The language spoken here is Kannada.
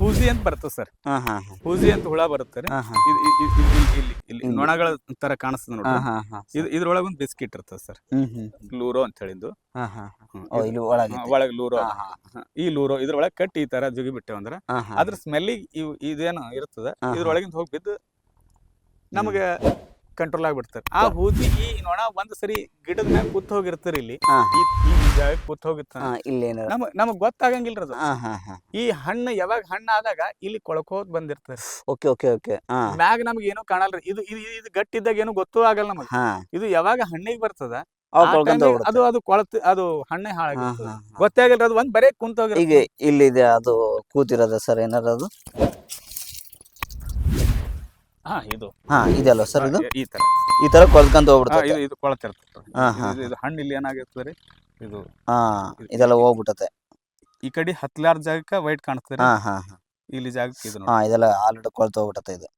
ಹೂಜಿ ಅಂತ ಬರ್ತದೆ ಸರ್. ಹಾ ಹಾ ಹಾ. ಹೂಜಿ ಅಂತ ಹುಳ ಬರುತ್ತೆ. ಇಲ್ಲಿ. ನೊಣಗಳ ತರ ಕಾಣಿಸ್ತದೆ ನೋಡಿ ಇದ್ರೊಳಗೆ ಒಂದು ಬಿಸ್ಕಿಟ್ ಇರ್ತದೆ ಸರ್. ಲೂರೋ ಅಂತ ಹೇಳಿದ್ದು. ಒಳಗೆ ಲೂರೋ. ಈ ಲೂರೋ ಇದ್ರೊಳಗೆ ಕಟ್ಟಿ ಈ ತರ ಜುಗಿ ಬಿಟ್ಟೆವು ಅಂದ್ರೆ ಅದ್ರ ಸ್ಮೆಲ್ಲಿಗೆ ಇದೇನು ಇರ್ತದ. ಇದ್ರೊಳಗಿಂದ ಹೋಗಿ ಬಿದ್ದು ನಮಗೆ ಕಂಟ್ರೋಲ್ ಆಗ್ಬಿಡ್ತಾರೆ ಆ ಹೂದಿ ಈ ನೋಣ ಒಂದ್ ಸರಿ ಗಿಡದ ಮ್ಯಾಗ ಕೂತ್ ಹೋಗಿರ್ತಾರ ಇಲ್ಲಿ ಹಾ. ಈ ಈ ಜಾಗ ಕೂತ್ ಹೋಗಿತ್ತ ಹಾ ಇಲ್ಲೇನು ನಮಗ್ ನಮಗ್ ಗೊತ್ತಾಗಂಗಿಲ್ರಿ ಅದು. ಹಾ ಹಾ ಹಾ. ಈ ಹಣ್ಣು ಯಾವಾಗ ಹಣ್ಣ ಆದಾಗ ಇಲ್ಲಿ ಕೊಳಕೋದ್ ಬಂದಿರ್ತಾರೆ ಓಕೆ ಓಕೆ ಓಕೆ. ಹಾ. ಮ್ಯಾಗ ನಮ್ಗೆ ಏನೂ ಕಾಣಲ್ರಿ. ಇದು ಇದು ಇದು ಗಟ್ಟಿದ್ದಾಗ ಏನು ಗೊತ್ತೂ ಆಗಲ್ಲ ನಮಗ್. ಹಾ. ಇದು ಯಾವಾಗ ಹಣ್ಣಿಗೆ ಬರ್ತದ ಆ ಕೊಳ್ಕೊಂತ time ಗೆ ಹೋಗ್ಬಿಡುತ್ತೆ. ಅದು ಅದು ಕೊಳತ್ ಅದು ಹಣ್ಣೆ ಹಾ ಹಾಳಾಗಿರ್ತದೆ. ಹಾ ಹಾ. ಗೊತ್ತೇ ಆಗಿಲ್ರಿ ಅದು. ಒಂದ್ ಬರೇ ಕುಂತ ಈಗ ಇಲ್ಲಿ ಇಲ್ಲಿದೆ ಅದು ಕೂತಿರೋದ ಸರ್ ಏನಾರ ಅದು? ಹಾ ಇದು. ಹಾ ಇದೆಲ್ಲ ಸರ್ ಇದು? ಈ ತರ. ಈ ತರ ಕೊಳ್ಕೊಂತ ಹಾ, ಹೋಗ್ಬಿಡುತ್ತೆ ಇದು ಇದು ಕೊಳತಿರ್ತದೆ. ಹಾ, ಹಾ, ಇದು- ಇದು ಹಣ್ಣು ಇಲ್ಲಿ ಏನಾಗಿರ್ತದೆ ಇದು ಹಾ ಇದೆಲ್ಲ ಹೋಗ್ಬಿಟ್ಟತೆ ಈ ಕಡೆ ಹತ್ಲಾರ್ ಜಾಗಕ್ಕೆ ವೈಟ್ ಕಾಣಿಸ್ತದೆ ಹಾ ಹಾ ಹಾ. ಇಲ್ಲಿ ಜಾಗಕ್ಕೆ ಇದು ಹಾ ನೋಡಿ ಇದೆಲ್ಲ ಆಲ್ರೆಡಿ ಕೊಳ್ತು ಹೋಗ್ಬಿಟ್ಟತೆ ಇದು.